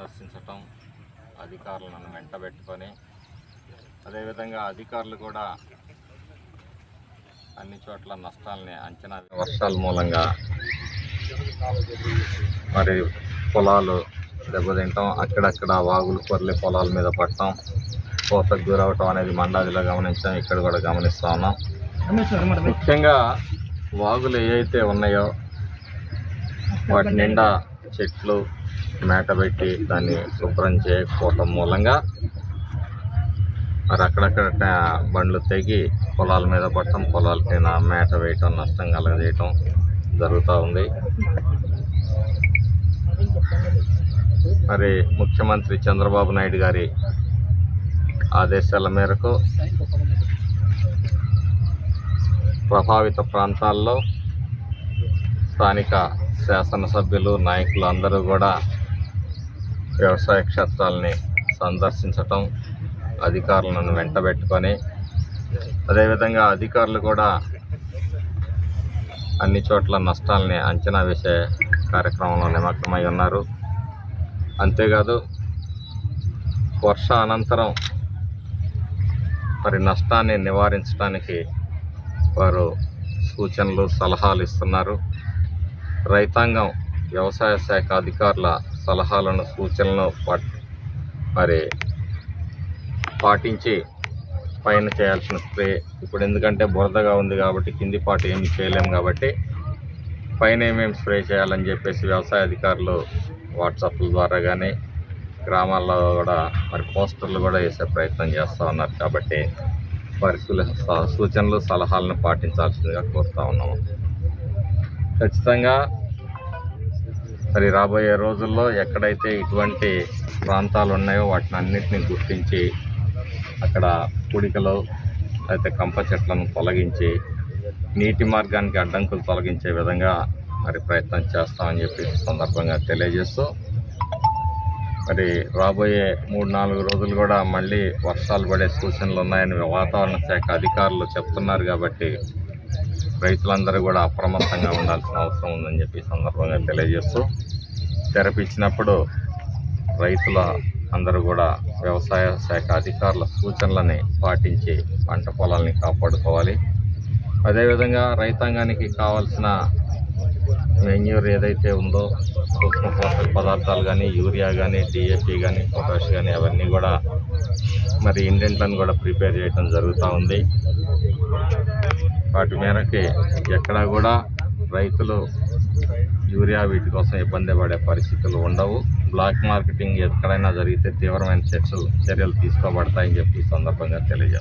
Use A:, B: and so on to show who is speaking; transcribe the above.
A: సందర్శించటం అధికారులను వెంటబెట్టుకొని అదేవిధంగా అధికారులు కూడా అన్ని చోట్ల నష్టాలని అంచనా వర్షాల మూలంగా మరి పొలాలు దెబ్బతింటాం. అక్కడక్కడ వాగులు పొర్లి పొలాల మీద పడటం కోతకు గురవటం అనేది మండాదిలో గమనించాం. ఇక్కడ కూడా గమనిస్తూ ఉన్నాం. ముఖ్యంగా వాగులు ఏవైతే ఉన్నాయో వాటి నిండా చెట్లు మేట పెట్టి దాన్ని శుభ్రం చేయకపోవటం మూలంగా మరి అక్కడక్కడ బండ్లు తెగి పొలాల మీద పట్టడం పొలాల పైన మేట వేయటం నష్టం కలగజేయటం జరుగుతూ ఉంది. మరి ముఖ్యమంత్రి చంద్రబాబు నాయుడు గారి ఆదేశాల మేరకు ప్రభావిత ప్రాంతాల్లో స్థానిక శాసనసభ్యులు నాయకులు అందరూ కూడా వ్యవసాయ క్షేత్రాలని సందర్శించటం అధికారులను వెంటబెట్టుకొని అదేవిధంగా అధికారులు కూడా అన్ని చోట్ల నష్టాలని అంచనా వేసే కార్యక్రమంలో నిమగ్నమై ఉన్నారు. అంతేకాదు వర్ష అనంతరం మరి నష్టాన్ని నివారించడానికి వారు సూచనలు సలహాలు ఇస్తున్నారు. రైతాంగం వ్యవసాయ శాఖ అధికారుల సలహాలను సూచనలను మరి పాటించి పైన చేయాల్సిన స్ప్రే. ఇప్పుడు ఎందుకంటే బురదగా ఉంది కాబట్టి కింది పాటు ఏమి చేయలేము కాబట్టి పైన ఏమేమి స్ప్రే చేయాలని చెప్పేసి వ్యవసాయ అధికారులు వాట్సాప్ల ద్వారా కానీ గ్రామాల్లో కూడా మరి పోస్టర్లు కూడా వేసే ప్రయత్నం చేస్తూ ఉన్నారు కాబట్టి వారి సూచనలు సలహాలను పాటించాల్సిందిగా కోరుతా ఉన్నాము. ఖచ్చితంగా మరి రాబోయే రోజుల్లో ఎక్కడైతే ఇటువంటి ప్రాంతాలు ఉన్నాయో వాటిని అన్నింటినీ గుర్తించి అక్కడ పూడికలు అయితే కంప చెట్లను తొలగించి నీటి మార్గానికి అడ్డంకులు తొలగించే విధంగా మరి ప్రయత్నం చేస్తామని చెప్పి సందర్భంగా తెలియజేస్తూ మరి రాబోయే మూడు నాలుగు రోజులు కూడా మళ్ళీ వర్షాలు పడే సూచనలు ఉన్నాయని వాతావరణ శాఖ అధికారులు చెప్తున్నారు కాబట్టి రైతులందరూ కూడా అప్రమత్తంగా ఉండాల్సిన అవసరం ఉందని చెప్పి సందర్భంగా తెలియజేస్తూ తెరపించినప్పుడు రైతుల అందరూ కూడా వ్యవసాయ శాఖ అధికారుల సూచనలని పాటించి పంట పొలాల్ని కాపాడుకోవాలి. అదేవిధంగా రైతాంగానికి కావాల్సిన మెన్యూర్ ఏదైతే ఉందో సూక్ష్మ పోషక పదార్థాలు కానీ యూరియా కానీ డిఏపి కానీ పొటాష్ కానీ అవన్నీ కూడా మరి ఇండెంట్లను కూడా ప్రిపేర్ చేయడం జరుగుతూ ఉంది. వాటి మేరకి ఎక్కడా కూడా రైతులు యూరియా వీటి కోసం ఇబ్బంది పడే పరిస్థితులు ఉండవు. బ్లాక్ మార్కెటింగ్ ఎక్కడైనా జరిగితే తీవ్రమైన చర్చలు చర్యలు తీసుకోబడతాయని చెప్పి సందర్భంగా తెలియజేస్తాను